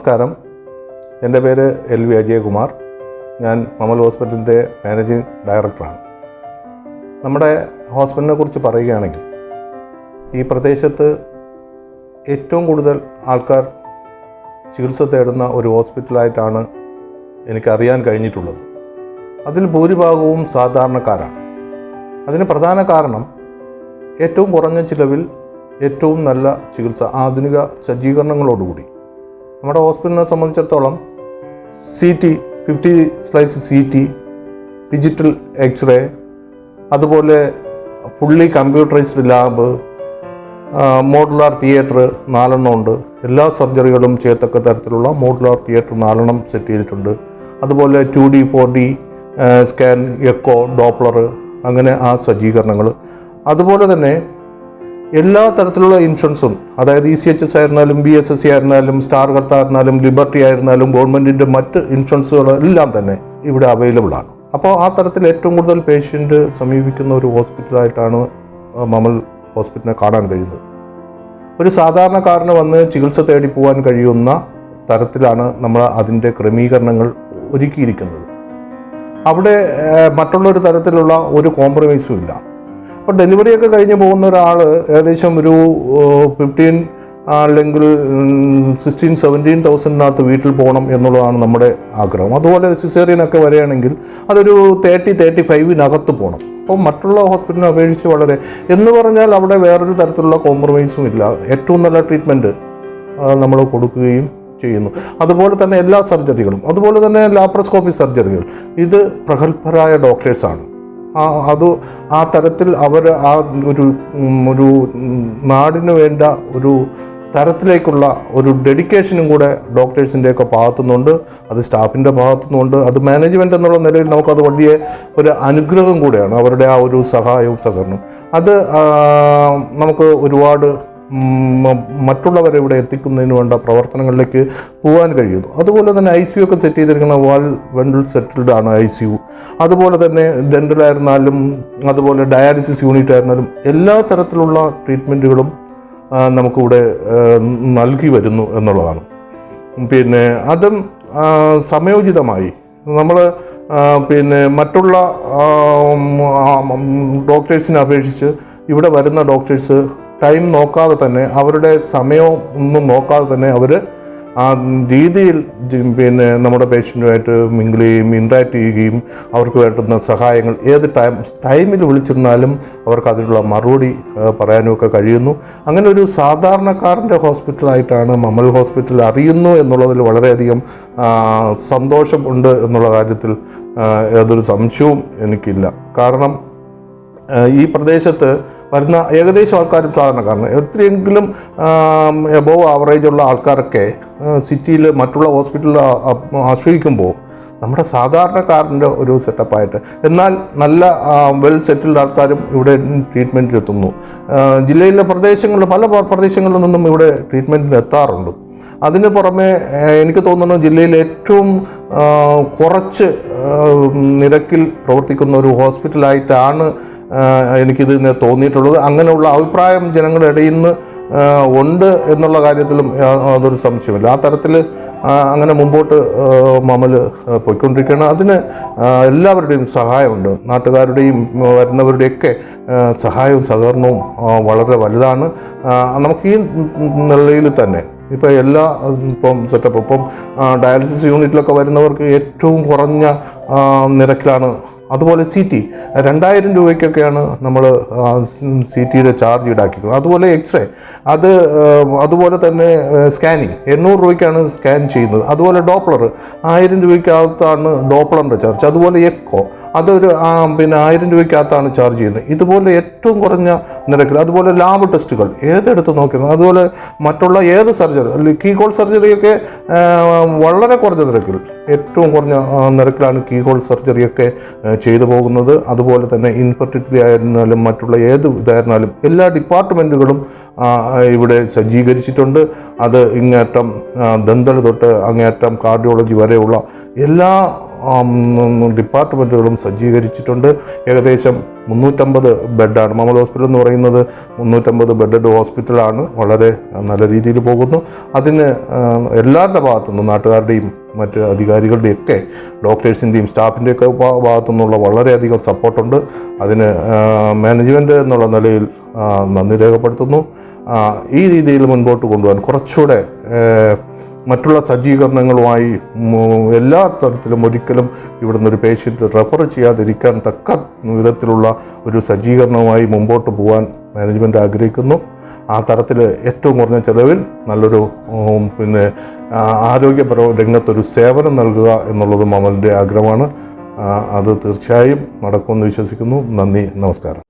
നമസ്കാരം. എന്റെ പേര് എൽ വി അജയകുമാർ. ഞാൻ മമൽ ഹോസ്പിറ്റലിന്റെ മാനേജിംഗ് ഡയറക്ടറാണ്. നമ്മുടെ ഹോസ്പിറ്റലിനെ കുറിച്ച് പറയുകയാണെങ്കിൽ ഈ പ്രദേശത്ത് ഏറ്റവും കൂടുതൽ ആൾക്കാർ ചികിത്സ തേടുന്ന ഒരു ഹോസ്പിറ്റലായിട്ടാണ് എനിക്കറിയാൻ കഴിഞ്ഞിട്ടുള്ളത്. അതിൽ ഭൂരിഭാഗവും സാധാരണക്കാരാണ്. അതിന് പ്രധാന കാരണം ഏറ്റവും കുറഞ്ഞ ചിലവിൽ ഏറ്റവും നല്ല ചികിത്സ ആധുനിക സജ്ജീകരണങ്ങളോടുകൂടി. നമ്മുടെ ഹോസ്പിറ്റലിനെ സംബന്ധിച്ചിടത്തോളം C T fifty slice C T digital x-ray അതുപോലെ fully computerised lab modular theatre നാലെണ്ണം ഉണ്ട്. എല്ലാ സർജറികളും ചെയ്യത്തക്ക തരത്തിലുള്ള മോഡുലാർ തിയേറ്റർ നാലെണ്ണം സെറ്റ് ചെയ്തിട്ടുണ്ട്. അതുപോലെ two D four D scan echo Doppler അങ്ങനെ ആ സജ്ജീകരണങ്ങൾ അതുപോലെ തന്നെ എല്ലാ തരത്തിലുള്ള ഇൻഷുറൻസും അതായത് ഇ സി എച്ച് എസ് ആയിരുന്നാലും ബി എസ് എസ് സി ആയിരുന്നാലും സ്റ്റാർ കർത്ത ആയിരുന്നാലും ലിബർട്ടി ആയിരുന്നാലും ഗവൺമെന്റിന്റെ മറ്റ് ഇൻഷുറൻസുകളെല്ലാം തന്നെ ഇവിടെ അവൈലബിൾ ആണ്. അപ്പോൾ ആ തരത്തിൽ ഏറ്റവും കൂടുതൽ പേഷ്യന്റ് സമീപിക്കുന്ന ഒരു ഹോസ്പിറ്റലായിട്ടാണ് മമൽ ഹോസ്പിറ്റലിനെ കാണാൻ കഴിയുന്നത്. ഒരു സാധാരണക്കാരന് വന്ന് ചികിത്സ തേടി പോകാൻ കഴിയുന്ന തരത്തിലാണ് നമ്മൾ അതിന്റെ ക്രമീകരണങ്ങൾ ഒരുക്കിയിരിക്കുന്നത്. അവിടെ മറ്റുള്ളൊരു തരത്തിലുള്ള ഒരു കോംപ്രമൈസും ഇല്ല. അപ്പോൾ ഡെലിവറി ഒക്കെ കഴിഞ്ഞ് പോകുന്ന ഒരാൾ ഏകദേശം ഒരു ഫിഫ്റ്റീൻ അല്ലെങ്കിൽ സിക്സ്റ്റീൻ സെവന്റീൻ തൗസൻഡിനകത്ത് വീട്ടിൽ പോകണം എന്നുള്ളതാണ് നമ്മുടെ ആഗ്രഹം. അതുപോലെ സിസേറിയനൊക്കെ വരികയാണെങ്കിൽ അതൊരു തേർട്ടി തേർട്ടി ഫൈവിനകത്ത് പോകണം അപ്പം മറ്റുള്ള ഹോസ്പിറ്റലിനെ അപേക്ഷിച്ച് വളരെ എന്ന് പറഞ്ഞാൽ അവിടെ വേറൊരു തരത്തിലുള്ള കോംപ്രമൈസും ഇല്ല. ഏറ്റവും നല്ല ട്രീറ്റ്മെന്റ് നമ്മൾ കൊടുക്കുകയും ചെയ്യുന്നു. അതുപോലെ തന്നെ എല്ലാ സർജറികളും അതുപോലെ തന്നെ ലാപ്രോസ്കോപ്പി സർജറികൾ ഇത് പ്രഗത്ഭരായ ഡോക്ടേഴ്സാണ് ആ അത് ആ തരത്തിൽ അവർ ആ ഒരു ഒരു നാടിന് വേണ്ട ഒരു തരത്തിലേക്കുള്ള ഒരു ഡെഡിക്കേഷനും കൂടെ ഡോക്ടേഴ്സിന്റെയൊക്കെ ഭാഗത്തുനിന്നുണ്ട്. അത് സ്റ്റാഫിന്റെ ഭാഗത്തുനിന്നുണ്ട്. അത് മാനേജ്മെന്റ് എന്നുള്ള നിലയിൽ നമുക്കത് വലിയ ഒരു അനുഗ്രഹം കൂടെയാണ്. അവരുടെ ആ ഒരു സഹായവും സഹകരണവും. അത് നമുക്ക് ഒരുപാട് മറ്റുള്ളവരെ ഇവിടെ എത്തിക്കുന്നതിന് വേണ്ട പ്രവർത്തനങ്ങളിലേക്ക് പോകാൻ കഴിയുന്നു. അതുപോലെ തന്നെ ഐ സിയു ഒക്കെ സെറ്റ് ചെയ്തിരിക്കുന്ന വാൾ വെൻഡൽ സെറ്റിൽഡ് ആണ് ഐ സി യു. അതുപോലെ തന്നെ ഡെന്റലായിരുന്നാലും അതുപോലെ ഡയാലിസിസ് യൂണിറ്റ് ആയിരുന്നാലും എല്ലാ തരത്തിലുള്ള ട്രീറ്റ്മെന്റുകളും നമുക്കിവിടെ നൽകി വരുന്നു എന്നുള്ളതാണ്. പിന്നെ അതും സമയോചിതമായി. നമ്മൾ പിന്നെ മറ്റുള്ള ഡോക്ടേഴ്സിനെ അപേക്ഷിച്ച് ഇവിടെ വരുന്ന ഡോക്ടേഴ്സ് ടൈം നോക്കാതെ തന്നെ അവരുടെ സമയവും ഒന്നും നോക്കാതെ തന്നെ അവർ ആ രീതിയിൽ പിന്നെ നമ്മുടെ പേഷ്യന്റുമായിട്ട് മിങ്കിൾ ചെയ്യുകയും ഇൻട്രാക്ട് ചെയ്യുകയും അവർക്ക് വേണ്ടുന്ന സഹായങ്ങൾ ഏത് ടൈം ടൈമിൽ വിളിച്ചിരുന്നാലും അവർക്ക് അതിനുള്ള മറുപടി പറയാനുമൊക്കെ കഴിയുന്നു. അങ്ങനെ ഒരു സാധാരണക്കാരന്റെ ഹോസ്പിറ്റലായിട്ടാണ് മമ്മൽ ഹോസ്പിറ്റൽ അറിയുന്നു എന്നുള്ളതിൽ വളരെയധികം സന്തോഷമുണ്ട് എന്നുള്ള കാര്യത്തിൽ യാതൊരു സംശയവും എനിക്കില്ല. കാരണം ഈ പ്രദേശത്ത് വരുന്ന ഏകദേശം ആൾക്കാരും സാധാരണക്കാരാണ്. എത്രയെങ്കിലും എബോവ് ആവറേജ് ഉള്ള ആൾക്കാരൊക്കെ സിറ്റിയിൽ മറ്റുള്ള ഹോസ്പിറ്റലിൽ ആശ്രയിക്കുമ്പോൾ നമ്മുടെ സാധാരണക്കാരന്റെ ഒരു സെറ്റപ്പായിട്ട് എന്നാൽ നല്ല വെൽ സെറ്റിൽഡ് ആൾക്കാരും ഇവിടെ ട്രീറ്റ്മെന്റിൽ എത്തുന്നു. ജില്ലയിലെ പ്രദേശങ്ങളിൽ പല പ്ര- പ്രദേശങ്ങളിൽ നിന്നും ഇവിടെ ട്രീറ്റ്മെന്റിന് എത്താറുണ്ട്. അതിന് പുറമെ എനിക്ക് തോന്നുന്നു ജില്ലയിൽ ഏറ്റവും കുറച്ച് നിരക്കിൽ പ്രവർത്തിക്കുന്ന ഒരു ഹോസ്പിറ്റലായിട്ടാണ് ആ, എനിക്കിതിനെ തോന്നിയിട്ടുള്ളത്. അങ്ങനെയുള്ള അഭിപ്രായം ജനങ്ങളുടെ ഇടയിൽ നിന്ന് ഉണ്ട് എന്നുള്ള കാര്യത്തിലും അതൊരു സംശയമില്ല. ആ തരത്തിൽ അങ്ങനെ മുമ്പോട്ട് മമൽ പോയിക്കൊണ്ടിരിക്കുകയാണ്. അതിന് എല്ലാവരുടെയും സഹായമുണ്ട്. നാട്ടുകാരുടെയും വരുന്നവരുടെയൊക്കെ സഹായവും സഹകരണവും വളരെ വലുതാണ്. നമുക്ക് ഈ നിലയിൽ തന്നെ ഇപ്പോൾ എല്ലാ ഇപ്പം സെറ്റപ്പ് ഇപ്പം ഡയാലിസിസ് യൂണിറ്റിലൊക്കെ വരുന്നവർക്ക് ഏറ്റവും കുറഞ്ഞ നിരക്കിലാണ് അതുപോലെ സി ടി രണ്ടായിരം രൂപയ്ക്കൊക്കെയാണ് നമ്മൾ സി ടിയുടെ ചാർജ് ഈടാക്കിക്കുന്നത് അതുപോലെ എക്സ്റേ അത് അതുപോലെ തന്നെ സ്കാനിങ് എണ്ണൂറ് രൂപയ്ക്കാണ് സ്കാൻ ചെയ്യുന്നത്. അതുപോലെ ഡോപ്ലർ ആയിരം രൂപയ്ക്കകത്താണ് ഡോപ്ലറിന്റെ ചാർജ് അതുപോലെ എക്കോ അതൊരു പിന്നെ ആയിരം രൂപയ്ക്കകത്താണ് ചാർജ് ചെയ്യുന്നത്. ഇതുപോലെ ഏറ്റവും കുറഞ്ഞ നിരക്കിൽ അതുപോലെ ലാബ് ടെസ്റ്റുകൾ ഏതെടുത്ത് നോക്കിയിരുന്നു അതുപോലെ മറ്റുള്ള ഏത് സർജറി കീഹോൾ സർജറിയൊക്കെ വളരെ കുറഞ്ഞ നിരക്കിൽ ഏറ്റവും കുറഞ്ഞ നിരക്കിലാണ് കീഹോൾ സർജറിയൊക്കെ ചെയ്തു പോകുന്നത്. അതുപോലെ തന്നെ ഇൻഫെർട്ടിലിറ്റി ആയിരുന്നാലും മറ്റുള്ള ഏത് ഇതായിരുന്നാലും എല്ലാ ഡിപ്പാർട്ട്മെന്റുകളും ഇവിടെ സജ്ജീകരിച്ചിട്ടുണ്ട്. അത് ഇങ്ങേറ്റം ദന്തൽ തൊട്ട് അങ്ങേറ്റം കാർഡിയോളജി വരെയുള്ള എല്ലാ ഡിപ്പാർട്ട്മെന്റുകളും സജ്ജീകരിച്ചിട്ടുണ്ട്. ഏകദേശം മുന്നൂറ്റമ്പത് ബെഡാണ്. മമൽ ഹോസ്പിറ്റൽ എന്ന് പറയുന്നത് മുന്നൂറ്റമ്പത് ബെഡഡ് ഹോസ്പിറ്റലാണ്. വളരെ നല്ല രീതിയിൽ പോകുന്നു. അതിന് എല്ലാവരുടെ ഭാഗത്തുനിന്നും നാട്ടുകാരുടെയും മറ്റ് അധികാരികളുടെയൊക്കെ ഡോക്ടേഴ്സിന്റെയും സ്റ്റാഫിന്റെയൊക്കെ ഭാഗത്തു നിന്നുള്ള വളരെയധികം സപ്പോർട്ടുണ്ട്. അതിന് മാനേജ്മെന്റ് എന്നുള്ള നിലയിൽ നന്ദി രേഖപ്പെടുത്തുന്നു. ഈ രീതിയിൽ മുൻപോട്ട് കൊണ്ടുപോകാൻ കുറച്ചുകൂടെ മറ്റുള്ള സജ്ജീകരണങ്ങളുമായി എല്ലാ തരത്തിലും ഒരിക്കലും ഇവിടുന്ന് ഒരു പേഷ്യന്റ് റെഫർ ചെയ്യാതിരിക്കാൻ തക്ക വിധത്തിലുള്ള ഒരു സജ്ജീകരണവുമായി മുമ്പോട്ട് പോകാൻ മാനേജ്മെന്റ് ആഗ്രഹിക്കുന്നു. ആ തരത്തിൽ ഏറ്റവും കുറഞ്ഞ ചെലവിൽ നല്ലൊരു പിന്നെ ആരോഗ്യപര രംഗത്തൊരു സേവനം നൽകുക എന്നുള്ളത് മമലിന്റെ ആഗ്രഹമാണ്. അത് തീർച്ചയായും നടക്കുമെന്ന് വിശ്വസിക്കുന്നു. നന്ദി നമസ്കാരം.